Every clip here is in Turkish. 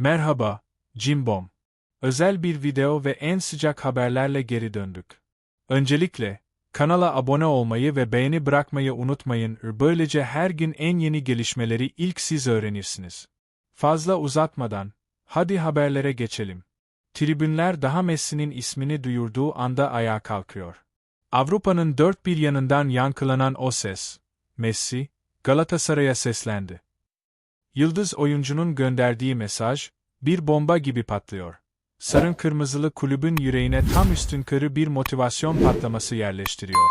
Merhaba, Cimbom. Özel bir video ve en sıcak haberlerle geri döndük. Öncelikle, kanala abone olmayı ve beğeni bırakmayı unutmayın. Böylece her gün en yeni gelişmeleri ilk siz öğrenirsiniz. Fazla uzatmadan, hadi haberlere geçelim. Tribünler daha Messi'nin ismini duyurduğu anda ayağa kalkıyor. Avrupa'nın dört bir yanından yankılanan o ses, Messi, Galatasaray'a seslendi. Yıldız oyuncunun gönderdiği mesaj, bir bomba gibi patlıyor. Sarın kırmızılı kulübün yüreğine tam üstünkörü bir motivasyon patlaması yerleştiriyor.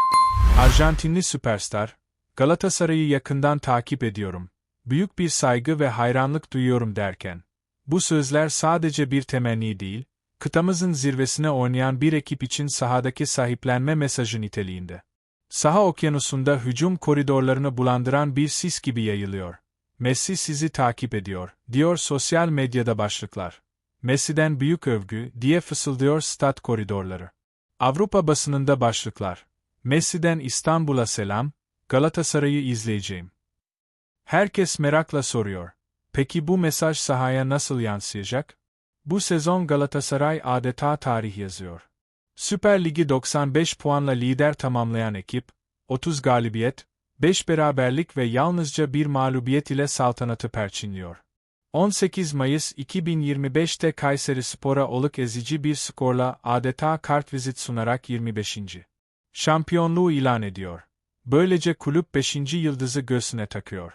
Arjantinli süperstar, Galatasaray'ı yakından takip ediyorum. Büyük bir saygı ve hayranlık duyuyorum derken, bu sözler sadece bir temenni değil, kıtamızın zirvesine oynayan bir ekip için sahadaki sahiplenme mesajı niteliğinde. Saha okyanusunda hücum koridorlarını bulandıran bir sis gibi yayılıyor. Messi sizi takip ediyor, diyor sosyal medyada başlıklar. Messi'den büyük övgü, diye fısıldıyor stat koridorları. Avrupa basınında başlıklar. Messi'den İstanbul'a selam, Galatasaray'ı izleyeceğim. Herkes merakla soruyor. Peki bu mesaj sahaya nasıl yansıyacak? Bu sezon Galatasaray adeta tarih yazıyor. Süper Ligi 95 puanla lider tamamlayan ekip, 30 galibiyet, 5 beraberlik ve yalnızca bir mağlubiyet ile saltanatı perçinliyor. 18 Mayıs 2025'te Kayseri Spor'a oluk ezici bir skorla adeta kartvizit sunarak 25. şampiyonluğu ilan ediyor. Böylece kulüp 5. yıldızı göğsüne takıyor.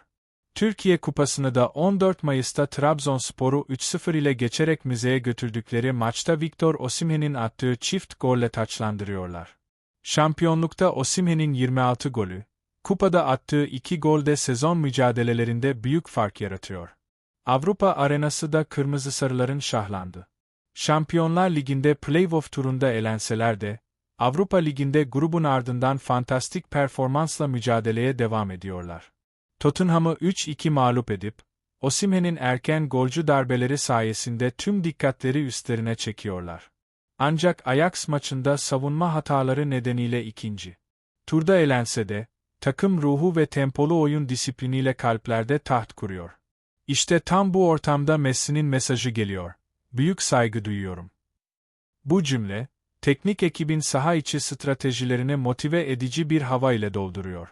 Türkiye Kupası'nı da 14 Mayıs'ta Trabzonspor'u 3-0 ile geçerek müzeye götürdükleri maçta Victor Osimhen'in attığı çift golle taçlandırıyorlar. Şampiyonlukta Osimhen'in 26 golü, kupada attığı 2 gol de sezon mücadelelerinde büyük fark yaratıyor. Avrupa arenası da kırmızı sarıların şahlandı. Şampiyonlar Ligi'nde playoff turunda elenseler de, Avrupa Ligi'nde grubun ardından fantastik performansla mücadeleye devam ediyorlar. Tottenham'ı 3-2 mağlup edip, Osimhen'in erken golcü darbeleri sayesinde tüm dikkatleri üstlerine çekiyorlar. Ancak Ajax maçında savunma hataları nedeniyle ikinci. Turda elense de, takım ruhu ve tempolu oyun disipliniyle kalplerde taht kuruyor. İşte tam bu ortamda Messi'nin mesajı geliyor. Büyük saygı duyuyorum. Bu cümle, teknik ekibin saha içi stratejilerini motive edici bir hava ile dolduruyor.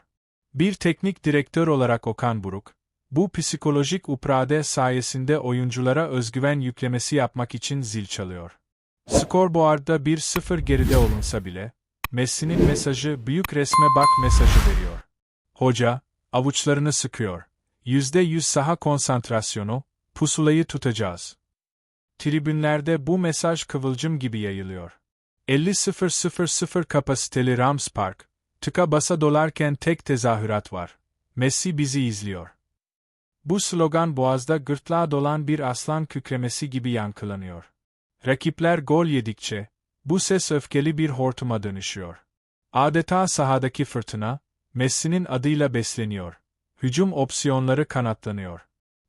Bir teknik direktör olarak Okan Buruk, bu psikolojik uprade sayesinde oyunculara özgüven yüklemesi yapmak için zil çalıyor. Skorboard'da 1-0 geride olunsa bile, Messi'nin mesajı büyük resme bak mesajı veriyor. Hoca, avuçlarını sıkıyor. %100 saha konsantrasyonu, pusulayı tutacağız. Tribünlerde bu mesaj kıvılcım gibi yayılıyor. 50.000 kapasiteli Rams Park, tıka basa dolarken tek tezahürat var. Messi bizi izliyor. Bu slogan boğazda gırtlağa dolan bir aslan kükremesi gibi yankılanıyor. Rakipler gol yedikçe, bu ses öfkeli bir hortuma dönüşüyor. Adeta sahadaki fırtına, Messi'nin adıyla besleniyor. Hücum opsiyonları kanatlanıyor.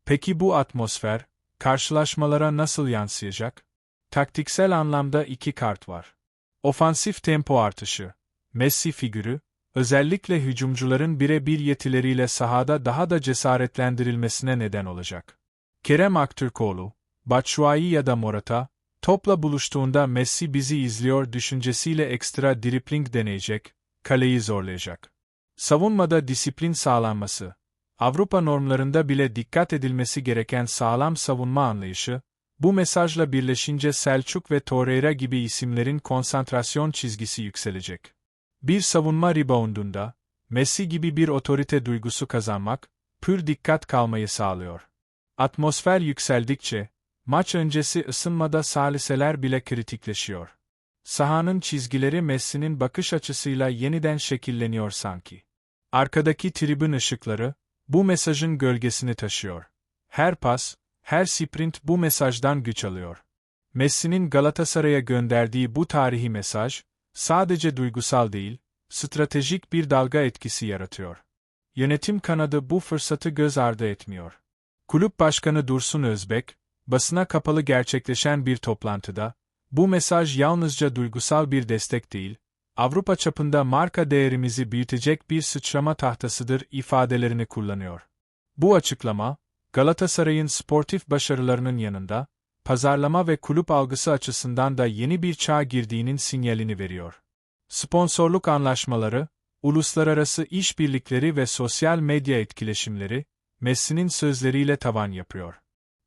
Peki bu atmosfer, karşılaşmalara nasıl yansıyacak? Taktiksel anlamda iki kart var. Ofansif tempo artışı, Messi figürü, özellikle hücumcuların birebir yetileriyle sahada daha da cesaretlendirilmesine neden olacak. Kerem Aktürkoğlu, Batshuayi ya da Morata, topla buluştuğunda Messi bizi izliyor düşüncesiyle ekstra dripling deneyecek, kaleyi zorlayacak. Savunmada disiplin sağlanması, Avrupa normlarında bile dikkat edilmesi gereken sağlam savunma anlayışı, bu mesajla birleşince Selçuk ve Torreira gibi isimlerin konsantrasyon çizgisi yükselecek. Bir savunma reboundunda, Messi gibi bir otorite duygusu kazanmak, pür dikkat kalmayı sağlıyor. Atmosfer yükseldikçe, maç öncesi ısınmada saliseler bile kritikleşiyor. Sahanın çizgileri Messi'nin bakış açısıyla yeniden şekilleniyor sanki. Arkadaki tribün ışıkları, bu mesajın gölgesini taşıyor. Her pas, her sprint bu mesajdan güç alıyor. Messi'nin Galatasaray'a gönderdiği bu tarihi mesaj, sadece duygusal değil, stratejik bir dalga etkisi yaratıyor. Yönetim kanadı bu fırsatı göz ardı etmiyor. Kulüp Başkanı Dursun Özbek, basına kapalı gerçekleşen bir toplantıda, bu mesaj yalnızca duygusal bir destek değil, Avrupa çapında marka değerimizi büyütecek bir sıçrama tahtasıdır ifadelerini kullanıyor. Bu açıklama, Galatasaray'ın sportif başarılarının yanında, pazarlama ve kulüp algısı açısından da yeni bir çağa girdiğinin sinyalini veriyor. Sponsorluk anlaşmaları, uluslararası işbirlikleri ve sosyal medya etkileşimleri, Messi'nin sözleriyle tavan yapıyor.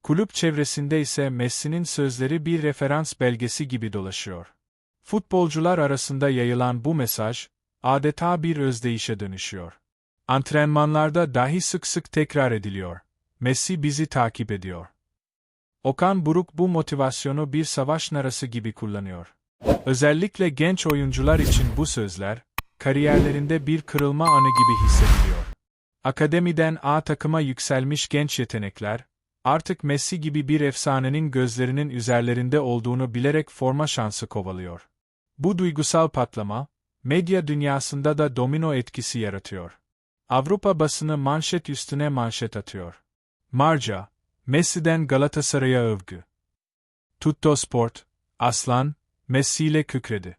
Kulüp çevresinde ise Messi'nin sözleri bir referans belgesi gibi dolaşıyor. Futbolcular arasında yayılan bu mesaj, adeta bir özdeyişe dönüşüyor. Antrenmanlarda dahi sık sık tekrar ediliyor. Messi bizi takip ediyor. Okan Buruk bu motivasyonu bir savaş narası gibi kullanıyor. Özellikle genç oyuncular için bu sözler, kariyerlerinde bir kırılma anı gibi hissediliyor. Akademiden A takıma yükselmiş genç yetenekler, artık Messi gibi bir efsanenin gözlerinin üzerlerinde olduğunu bilerek forma şansı kovalıyor. Bu duygusal patlama, medya dünyasında da domino etkisi yaratıyor. Avrupa basını manşet üstüne manşet atıyor. Marca, Messi'den Galatasaray'a övgü. Tutto Sport, Aslan, Messi ile kükredi.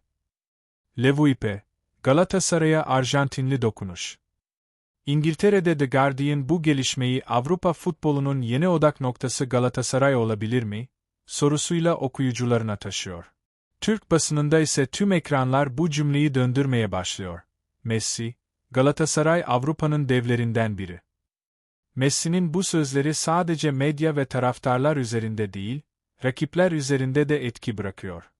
Levuipe, Galatasaray'a Arjantinli dokunuş. İngiltere'de The Guardian bu gelişmeyi Avrupa futbolunun yeni odak noktası Galatasaray olabilir mi? sorusuyla okuyucularına taşıyor. Türk basınında ise tüm ekranlar bu cümleyi döndürmeye başlıyor. Messi, Galatasaray Avrupa'nın devlerinden biri. Messi'nin bu sözleri sadece medya ve taraftarlar üzerinde değil, rakipler üzerinde de etki bırakıyor.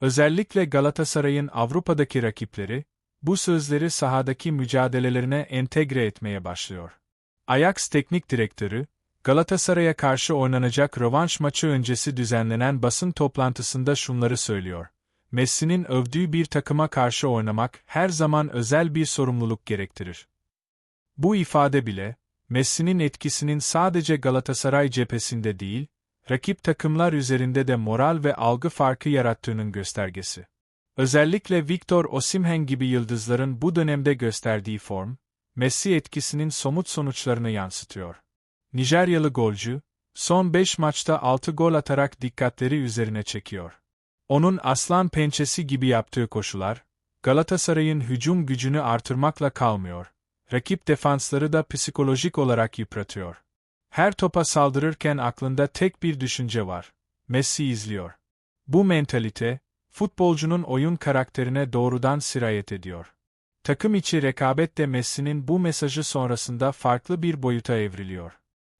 Özellikle Galatasaray'ın Avrupa'daki rakipleri, bu sözleri sahadaki mücadelelerine entegre etmeye başlıyor. Ajax Teknik Direktörü, Galatasaray'a karşı oynanacak rövanş maçı öncesi düzenlenen basın toplantısında şunları söylüyor. Messi'nin övdüğü bir takıma karşı oynamak her zaman özel bir sorumluluk gerektirir. Bu ifade bile, Messi'nin etkisinin sadece Galatasaray cephesinde değil, rakip takımlar üzerinde de moral ve algı farkı yarattığının göstergesi. Özellikle Victor Osimhen gibi yıldızların bu dönemde gösterdiği form, Messi etkisinin somut sonuçlarını yansıtıyor. Nijeryalı golcü, son 5 maçta 6 gol atarak dikkatleri üzerine çekiyor. Onun aslan pençesi gibi yaptığı koşular, Galatasaray'ın hücum gücünü artırmakla kalmıyor. Rakip defansları da psikolojik olarak yıpratıyor. Her topa saldırırken aklında tek bir düşünce var. Messi izliyor. Bu mentalite, futbolcunun oyun karakterine doğrudan sirayet ediyor. Takım içi rekabet de Messi'nin bu mesajı sonrasında farklı bir boyuta evriliyor.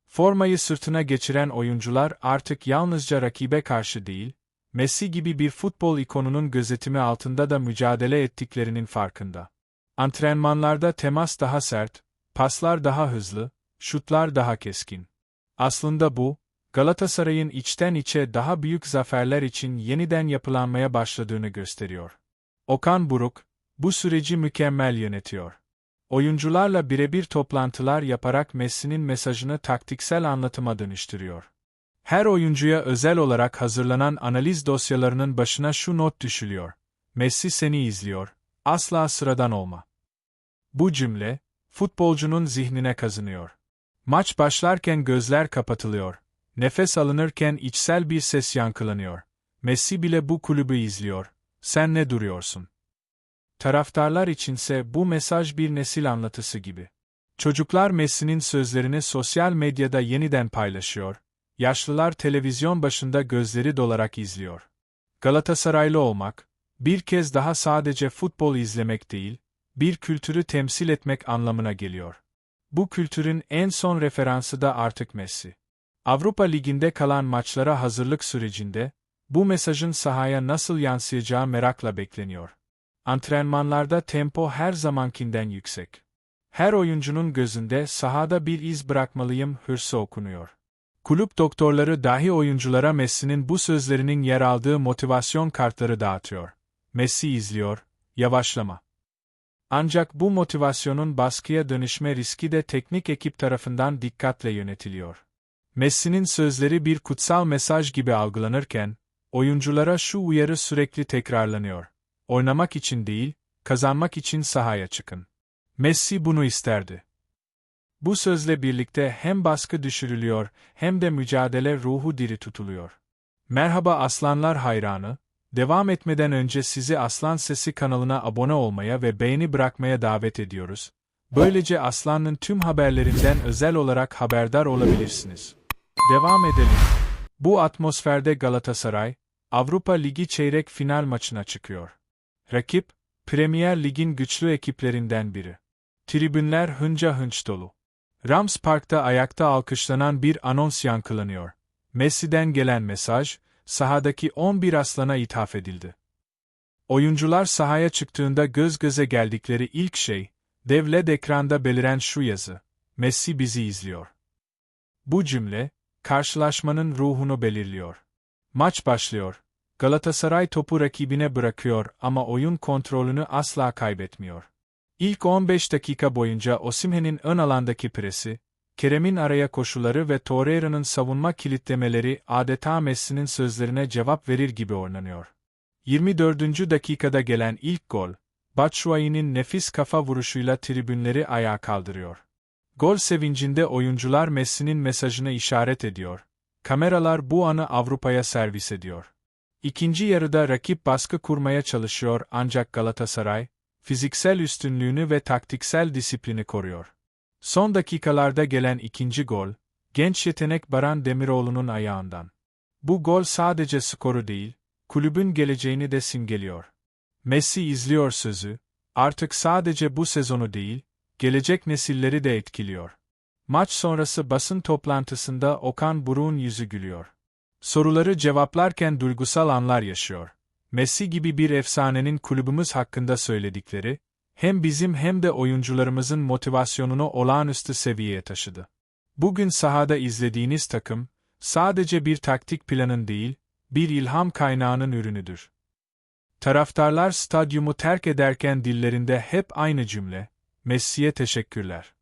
Formayı sırtına geçiren oyuncular artık yalnızca rakibe karşı değil, Messi gibi bir futbol ikonunun gözetimi altında da mücadele ettiklerinin farkında. Antrenmanlarda temas daha sert, paslar daha hızlı, şutlar daha keskin. Aslında bu, Galatasaray'ın içten içe daha büyük zaferler için yeniden yapılanmaya başladığını gösteriyor. Okan Buruk, bu süreci mükemmel yönetiyor. Oyuncularla birebir toplantılar yaparak Messi'nin mesajını taktiksel anlatıma dönüştürüyor. Her oyuncuya özel olarak hazırlanan analiz dosyalarının başına şu not düşülüyor. Messi seni izliyor, asla sıradan olma. Bu cümle, futbolcunun zihnine kazınıyor. Maç başlarken gözler kapatılıyor. Nefes alınırken içsel bir ses yankılanıyor. Messi bile bu kulübü izliyor. Sen ne duruyorsun? Taraftarlar içinse bu mesaj bir nesil anlatısı gibi. Çocuklar Messi'nin sözlerini sosyal medyada yeniden paylaşıyor. Yaşlılar televizyon başında gözleri dolarak izliyor. Galatasaraylı olmak, bir kez daha sadece futbol izlemek değil, bir kültürü temsil etmek anlamına geliyor. Bu kültürün en son referansı da artık Messi. Avrupa Ligi'nde kalan maçlara hazırlık sürecinde, bu mesajın sahaya nasıl yansıyacağı merakla bekleniyor. Antrenmanlarda tempo her zamankinden yüksek. Her oyuncunun gözünde sahada bir iz bırakmalıyım hırsı okunuyor. Kulüp doktorları dahi oyunculara Messi'nin bu sözlerinin yer aldığı motivasyon kartları dağıtıyor. Messi izliyor, yavaşlama. Ancak bu motivasyonun baskıya dönüşme riski de teknik ekip tarafından dikkatle yönetiliyor. Messi'nin sözleri bir kutsal mesaj gibi algılanırken, oyunculara şu uyarı sürekli tekrarlanıyor. Oynamak için değil, kazanmak için sahaya çıkın. Messi bunu isterdi. Bu sözle birlikte hem baskı düşürülüyor hem de mücadele ruhu diri tutuluyor. Merhaba Aslanlar hayranı, devam etmeden önce sizi Aslan Sesi kanalına abone olmaya ve beğeni bırakmaya davet ediyoruz. Böylece Aslan'ın tüm haberlerinden özel olarak haberdar olabilirsiniz. Devam edelim. Bu atmosferde Galatasaray, Avrupa Ligi çeyrek final maçına çıkıyor. Rakip, Premier Lig'in güçlü ekiplerinden biri. Tribünler hınca hınç dolu. Rams Park'ta ayakta alkışlanan bir anons yankılanıyor. Messi'den gelen mesaj, sahadaki 11 aslana ithaf edildi. Oyuncular sahaya çıktığında göz göze geldikleri ilk şey, dev LED ekranda beliren şu yazı, Messi bizi izliyor. Bu cümle, karşılaşmanın ruhunu belirliyor. Maç başlıyor. Galatasaray topu rakibine bırakıyor ama oyun kontrolünü asla kaybetmiyor. İlk 15 dakika boyunca Osimhen'in ön alandaki presi, Kerem'in araya koşuları ve Torreira'nın savunma kilitlemeleri adeta Messi'nin sözlerine cevap verir gibi oynanıyor. 24. dakikada gelen ilk gol, Batshuayi'nin nefis kafa vuruşuyla tribünleri ayağa kaldırıyor. Gol sevincinde oyuncular Messi'nin mesajını işaret ediyor. Kameralar bu anı Avrupa'ya servis ediyor. İkinci yarıda rakip baskı kurmaya çalışıyor ancak Galatasaray, fiziksel üstünlüğünü ve taktiksel disiplini koruyor. Son dakikalarda gelen ikinci gol, genç yetenek Baran Demiroğlu'nun ayağından. Bu gol sadece skoru değil, kulübün geleceğini de simgeliyor. Messi izliyor sözü, artık sadece bu sezonu değil, gelecek nesilleri de etkiliyor. Maç sonrası basın toplantısında Okan Buruk'un yüzü gülüyor. Soruları cevaplarken duygusal anlar yaşıyor. Messi gibi bir efsanenin kulübümüz hakkında söyledikleri, hem bizim hem de oyuncularımızın motivasyonunu olağanüstü seviyeye taşıdı. Bugün sahada izlediğiniz takım, sadece bir taktik planın değil, bir ilham kaynağının ürünüdür. Taraftarlar stadyumu terk ederken dillerinde hep aynı cümle, Messi'ye teşekkürler.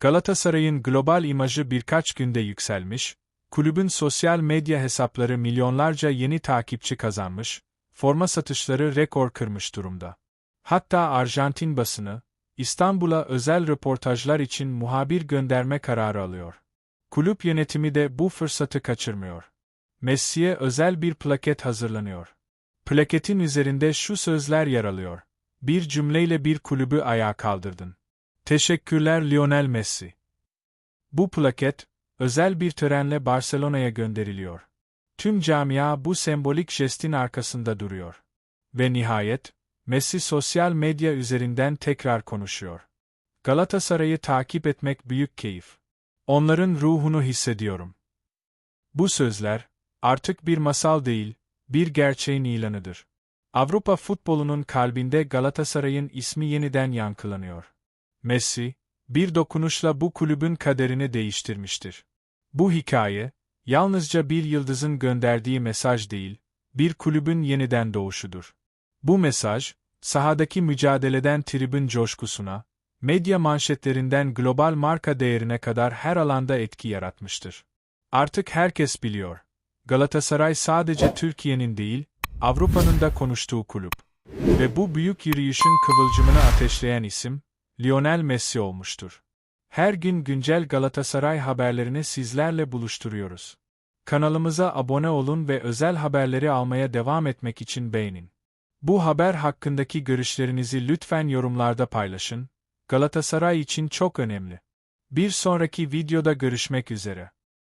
Galatasaray'ın global imajı birkaç günde yükselmiş, kulübün sosyal medya hesapları milyonlarca yeni takipçi kazanmış, forma satışları rekor kırmış durumda. Hatta Arjantin basını, İstanbul'a özel röportajlar için muhabir gönderme kararı alıyor. Kulüp yönetimi de bu fırsatı kaçırmıyor. Messi'ye özel bir plaket hazırlanıyor. Plaketin üzerinde şu sözler yer alıyor. Bir cümleyle bir kulübü ayağa kaldırdın. Teşekkürler Lionel Messi. Bu plaket, özel bir törenle Barcelona'ya gönderiliyor. Tüm camia bu sembolik jestin arkasında duruyor. Ve nihayet, Messi sosyal medya üzerinden tekrar konuşuyor. Galatasaray'ı takip etmek büyük keyif. Onların ruhunu hissediyorum. Bu sözler, artık bir masal değil, bir gerçeğin ilanıdır. Avrupa futbolunun kalbinde Galatasaray'ın ismi yeniden yankılanıyor. Messi, bir dokunuşla bu kulübün kaderini değiştirmiştir. Bu hikaye, yalnızca bir yıldızın gönderdiği mesaj değil, bir kulübün yeniden doğuşudur. Bu mesaj, sahadaki mücadeleden tribün coşkusuna, medya manşetlerinden global marka değerine kadar her alanda etki yaratmıştır. Artık herkes biliyor. Galatasaray sadece Türkiye'nin değil, Avrupa'nın da konuştuğu kulüp. Ve bu büyük yürüyüşün kıvılcımını ateşleyen isim, Lionel Messi olmuştur. Her gün güncel Galatasaray haberlerini sizlerle buluşturuyoruz. Kanalımıza abone olun ve özel haberleri almaya devam etmek için beğenin. Bu haber hakkındaki görüşlerinizi lütfen yorumlarda paylaşın. Galatasaray için çok önemli. Bir sonraki videoda görüşmek üzere.